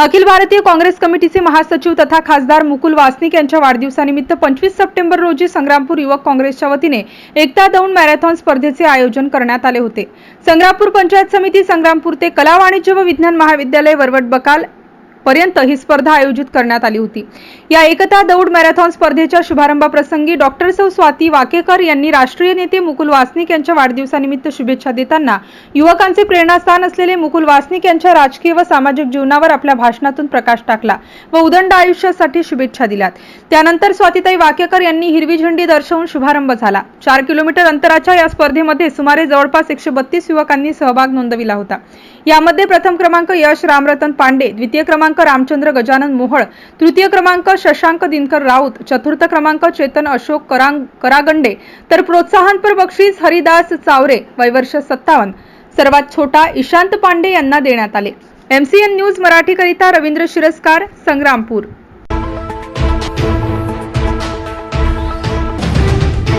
अखिल भारतीय काँग्रेस कमिटीचे महासचिव तथा खासदार मुकुल वासनिक यांच्या वाढदिवसानिमित्त पंचवीस सप्टेंबर रोजी संग्रामपूर युवक काँग्रेसच्या वतीने एकता दौंड मॅरेथॉन स्पर्धेचे आयोजन करण्यात आले होते. संग्रामपूर पंचायत समिती संग्रामपूर ते कला वाणिज्य व विज्ञान महाविद्यालय वरवट बकाल पर्यंत ही स्पर्धा आयोजित करण्यात आली होती. या एकता दौड मॅरेथॉन स्पर्धेच्या शुभारंभाप्रसंगी डॉक्टर सौ स्वाती वाकेकर यांनी राष्ट्रीय नेते मुकुल वासनिक यांच्या वाढदिवसानिमित्त शुभेच्छा देताना युवकांचे प्रेरणास्थान असलेले मुकुल वासनिक यांच्या राजकीय व सामाजिक जीवनावर आपल्या भाषणातून प्रकाश टाकला व उदंड आयुष्यासाठी शुभेच्छा दिल्यात. त्यानंतर स्वातीताई वाकेकर यांनी हिरवी झेंडी दर्शवून शुभारंभ झाला. चार किलोमीटर अंतराच्या या स्पर्धेमध्ये सुमारे जवळपास एकशे बत्तीस युवकांनी सहभाग नोंदविला होता. यामध्ये प्रथम क्रमांक यश रामरतन पांडे द्वितीय क्रमांक रामचंद्र गजानन मोहळ तृतीय क्रमांक शशांक दिनकर राऊत चतुर्थ क्रमांक चेतन अशोक करांग करागंडे. तर प्रोत्साहनपर बक्षीस हरिदास चावरे वयवर्ष सत्तावन्न. सर्वात छोटा इशांत पांडे यांना देण्यात आले. एमसीएन न्यूज मराठीकरिता रवींद्र शिरस्कार संग्रामपूर.